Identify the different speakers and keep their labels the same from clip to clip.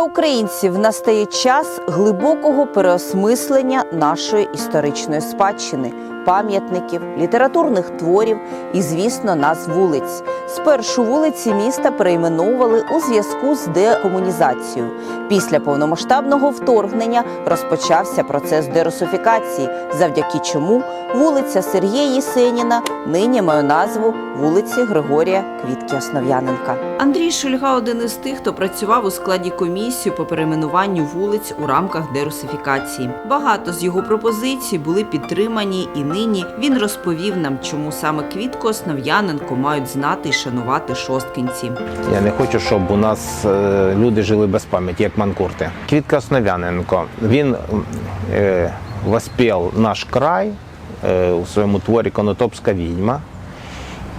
Speaker 1: українців настає час глибокого переосмислення нашої історичної спадщини, пам'ятників, літературних творів і, звісно, назв вулиць. Спершу вулиці міста перейменовували у зв'язку з декомунізацією. Після повномасштабного вторгнення розпочався процес дерусифікації, завдяки чому вулиця Сергія Єсеніна нині має назву вулиці Григорія Квітки Основ'яненка. Андрій Шульга один із тих, хто працював у складі комісії по перейменуванню вулиць у рамках дерусифікації. Багато з його пропозицій були підтримані, і нині він розповів нам, чому саме Квітку Основ'яненко мають знати і шанувати шосткинці.
Speaker 2: Я не хочу, щоб у нас е, люди жили без пам'яті, як манкурти. Квітка Основ'яненко, він е, воспів наш край е, у своєму творі Конотопська відьма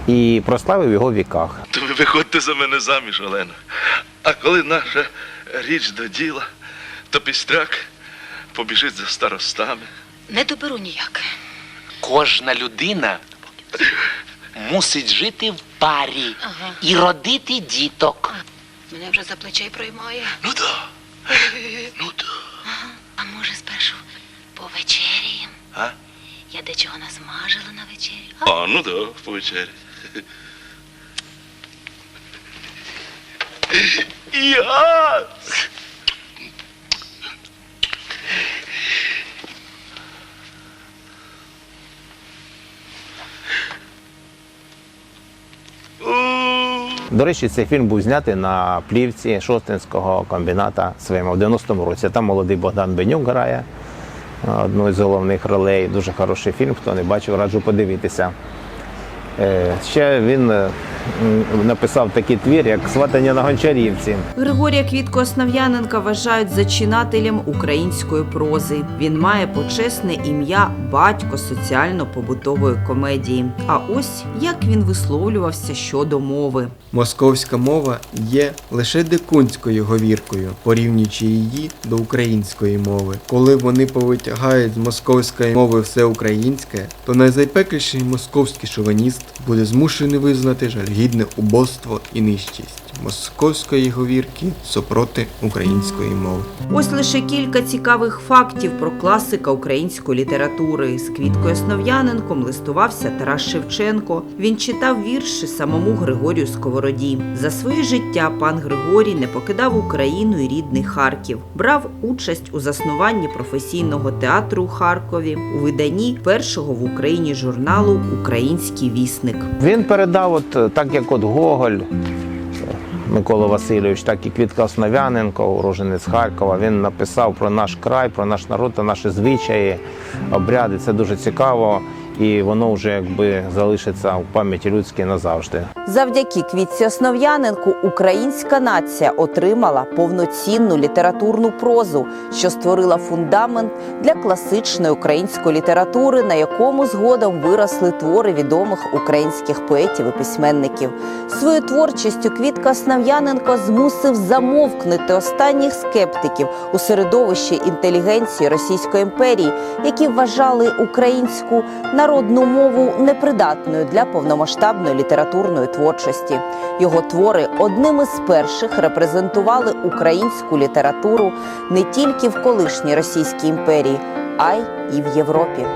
Speaker 2: і прославив його в віках.
Speaker 3: То ви виходьте за мене заміж, Олена. А коли наша річ до діла, то пістряк побіжить за старостами.
Speaker 4: Не доберу ніяк.
Speaker 5: Кожна людина мусить жити в парі
Speaker 4: Ага.
Speaker 5: і родити діток.
Speaker 4: Мене вже за плечей проймає.
Speaker 3: Ну да. Ну да.
Speaker 4: А може спершу повечеряєм?
Speaker 3: А?
Speaker 4: Я дечого насмажила на вечері. А?
Speaker 3: А, ну да, по вечері. Я!
Speaker 2: До речі, цей фільм був знятий на плівці Шостинського комбіната своєму в 90-му році. Там молодий Богдан Бенюк грає е, одну з головних ролей. Дуже хороший фільм. Хто не бачив, раджу подивитися. Е, Ще він е, написав такий твір, як Сватання на гончарівці.
Speaker 1: Григорія Квітко Основ'яненка вважають зачинателем української прози. Він має почесне ім'я батько соціально-побутової комедії. А ось як він висловлювався щодо мови.
Speaker 6: Московська мова є лише дикунською говіркою, порівнюючи її до української мови. Коли вони повитягають з московської мови все українське, то найзайпекліший московський шовініст буде змушений визнати жальгідне убоство і нижчість московської говірки супроти української мови.
Speaker 1: Ось лише кілька цікавих фактів про класика української літератури. З Квіткою Основ'яненком листувався Тарас Шевченко. Він читав вірші самому Григорію Сковороді. За своє життя пан Григорій не покидав Україну і рідний Харків. Брав участь у заснуванні професійного театру у Харкові у виданні першого в Україні журналу Український вісник.
Speaker 2: Він передав, от е, так як от Гоголь, Микола Васильович, так і Квітка Основ'яненко, уроженець Харкова. Він написав про наш край, про наш народ та наші звичаї, обряди. Це дуже цікаво, і воно вже якби залишиться в пам'яті людській назавжди.
Speaker 1: Завдяки Квітці Основ'яненку українська нація отримала повноцінну літературну прозу, що створила фундамент для класичної української літератури, на якому згодом виросли твори відомих українських поетів і письменників. Своєю творчістю Квітка Основ'яненко змусив замовкнути останніх скептиків у середовищі інтелігенції Російської імперії, які вважали українську народну мову непридатною для повномасштабної літературної творчості. Його твори одними з перших репрезентували українську літературу не тільки в колишній Російській імперії, а й і в Європі.